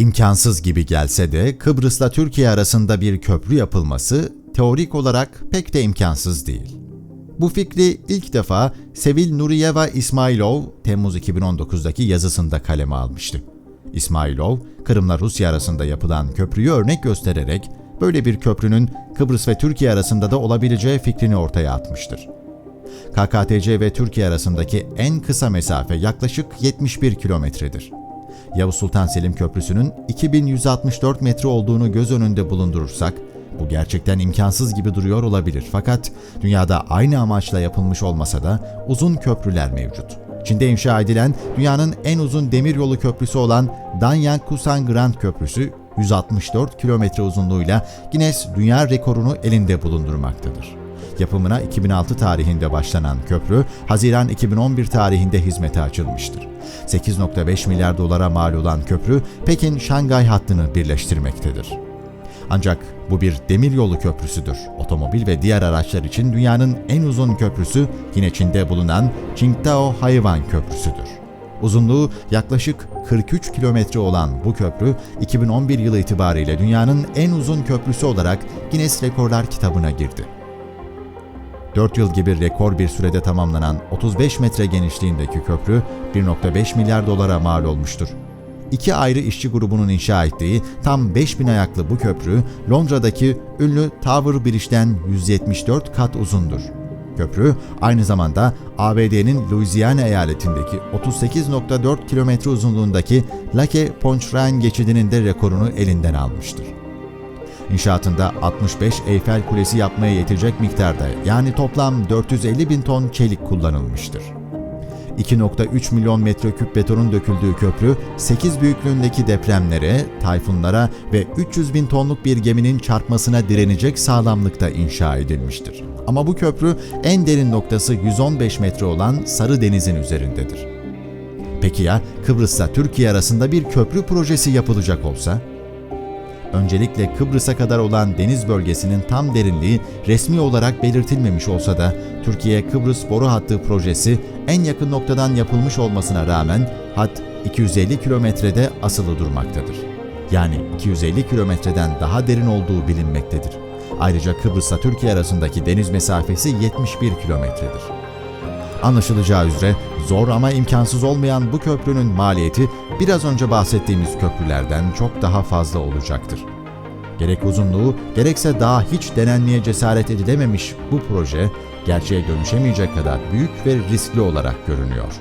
İmkansız gibi gelse de Kıbrıs'la Türkiye arasında bir köprü yapılması teorik olarak pek de imkansız değil. Bu fikri ilk defa Sevil Nuriyeva İsmailov Temmuz 2019'daki yazısında kaleme almıştı. İsmailov, Kırım'la Rusya arasında yapılan köprüyü örnek göstererek böyle bir köprünün Kıbrıs ve Türkiye arasında da olabileceği fikrini ortaya atmıştır. KKTC ve Türkiye arasındaki en kısa mesafe yaklaşık 71 kilometredir. Yavuz Sultan Selim Köprüsü'nün 2164 metre olduğunu göz önünde bulundurursak, bu gerçekten imkansız gibi duruyor olabilir fakat dünyada aynı amaçla yapılmış olmasa da uzun köprüler mevcut. Çin'de inşa edilen dünyanın en uzun demiryolu köprüsü olan Danyang Kusan Grand Köprüsü 164 kilometre uzunluğuyla Guinness Dünya Rekorunu elinde bulundurmaktadır. Yapımına 2006 tarihinde başlanan köprü, Haziran 2011 tarihinde hizmete açılmıştır. 8.5 milyar dolara mal olan köprü, Pekin-Şangay hattını birleştirmektedir. Ancak bu bir demiryolu köprüsüdür. Otomobil ve diğer araçlar için dünyanın en uzun köprüsü yine Çin'de bulunan Qingdao Hayvan Köprüsü'dür. Uzunluğu yaklaşık 43 kilometre olan bu köprü 2011 yılı itibariyle dünyanın en uzun köprüsü olarak Guinness Rekorlar kitabına girdi. 4 yıl gibi rekor bir sürede tamamlanan 35 metre genişliğindeki köprü 1.5 milyar dolara mal olmuştur. İki ayrı işçi grubunun inşa ettiği tam 5000 ayaklı bu köprü Londra'daki ünlü Tower Bridge'den 174 kat uzundur. Köprü aynı zamanda ABD'nin Louisiana eyaletindeki 38.4 kilometre uzunluğundaki Lake Pontchartrain geçidinin de rekorunu elinden almıştır. İnşaatında 65 Eyfel Kulesi yapmaya yetecek miktarda yani toplam 450 bin ton çelik kullanılmıştır. 2.3 milyon metreküp betonun döküldüğü köprü, 8 büyüklüğündeki depremlere, tayfunlara ve 300 bin tonluk bir geminin çarpmasına direnecek sağlamlıkta inşa edilmiştir. Ama bu köprü en derin noktası 115 metre olan Sarı Deniz'in üzerindedir. Peki ya Kıbrıs'la Türkiye arasında bir köprü projesi yapılacak olsa? Öncelikle Kıbrıs'a kadar olan deniz bölgesinin tam derinliği resmi olarak belirtilmemiş olsa da Türkiye-Kıbrıs boru hattı projesi en yakın noktadan yapılmış olmasına rağmen hat 250 kilometrede asılı durmaktadır. Yani 250 kilometreden daha derin olduğu bilinmektedir. Ayrıca Kıbrıs'la Türkiye arasındaki deniz mesafesi 71 kilometredir. Anlaşılacağı üzere Zor ama imkansız olmayan bu köprünün maliyeti biraz önce bahsettiğimiz köprülerden çok daha fazla olacaktır. Gerek uzunluğu gerekse daha hiç denenmeye cesaret edilememiş bu proje gerçeğe dönüşemeyecek kadar büyük ve riskli olarak görünüyor.